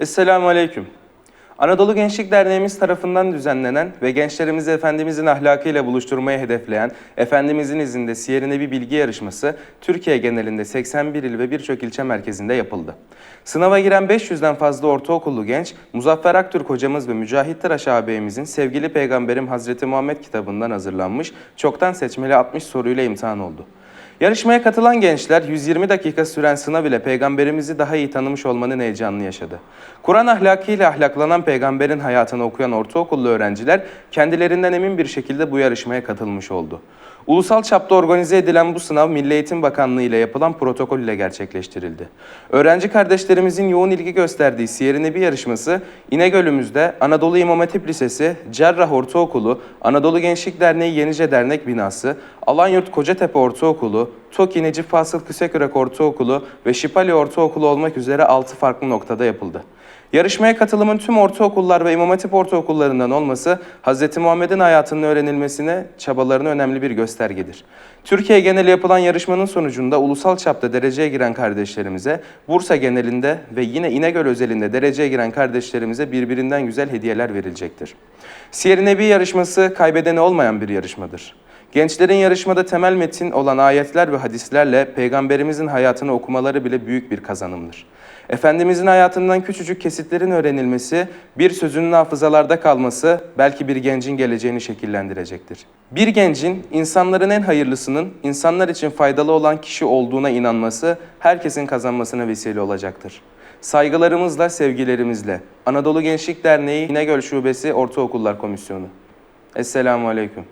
Esselamu Aleyküm. Anadolu Gençlik Derneğimiz tarafından düzenlenen ve gençlerimizi Efendimizin ahlakıyla buluşturmayı hedefleyen Efendimizin izinde Siyer-i Nebi Bilgi Yarışması Türkiye genelinde 81 il ve birçok ilçe merkezinde yapıldı. Sınava giren 500'den fazla ortaokullu genç, Muzaffer Aktürk hocamız ve Mücahit Tıraş ağabeyimizin Sevgili Peygamberim Hazreti Muhammed kitabından hazırlanmış çoktan seçmeli 60 soruyla imtihan oldu. Yarışmaya katılan gençler 120 dakika süren sınav ile peygamberimizi daha iyi tanımış olmanın heyecanını yaşadı. Kur'an ahlakıyla ahlaklanan peygamberin hayatını okuyan ortaokullu öğrenciler kendilerinden emin bir şekilde bu yarışmaya katılmış oldu. Ulusal çapta organize edilen bu sınav Milli Eğitim Bakanlığı ile yapılan protokol ile gerçekleştirildi. Öğrenci kardeşlerimizin yoğun ilgi gösterdiği Siyer-i Nebi yarışması İnegöl'ümüzde Anadolu İmam Hatip Lisesi, Cerrah Ortaokulu, Anadolu Gençlik Derneği Yenice Dernek Binası, Alanyurt Kocatepe Ortaokulu, TOKİ Necip Fasıl Kısekürek Ortaokulu ve Şipali Ortaokulu olmak üzere 6 farklı noktada yapıldı. Yarışmaya katılımın tüm ortaokullar ve İmam Hatip ortaokullarından olması Hz. Muhammed'in hayatının öğrenilmesine çabalarının önemli bir göstergedir. Türkiye geneli yapılan yarışmanın sonucunda ulusal çapta dereceye giren kardeşlerimize, Bursa genelinde ve yine İnegöl özelinde dereceye giren kardeşlerimize birbirinden güzel hediyeler verilecektir. Siyer-i Nebi yarışması kaybedeni olmayan bir yarışmadır. Gençlerin yarışmada temel metin olan ayetler ve hadislerle peygamberimizin hayatını okumaları bile büyük bir kazanımdır. Efendimizin hayatından küçücük kesitlerin öğrenilmesi, bir sözünün hafızalarda kalması belki bir gencin geleceğini şekillendirecektir. Bir gencin insanların en hayırlısının insanlar için faydalı olan kişi olduğuna inanması herkesin kazanmasına vesile olacaktır. Saygılarımızla, sevgilerimizle Anadolu Gençlik Derneği İnegöl Şubesi Ortaokullar Komisyonu. Esselamu Aleyküm.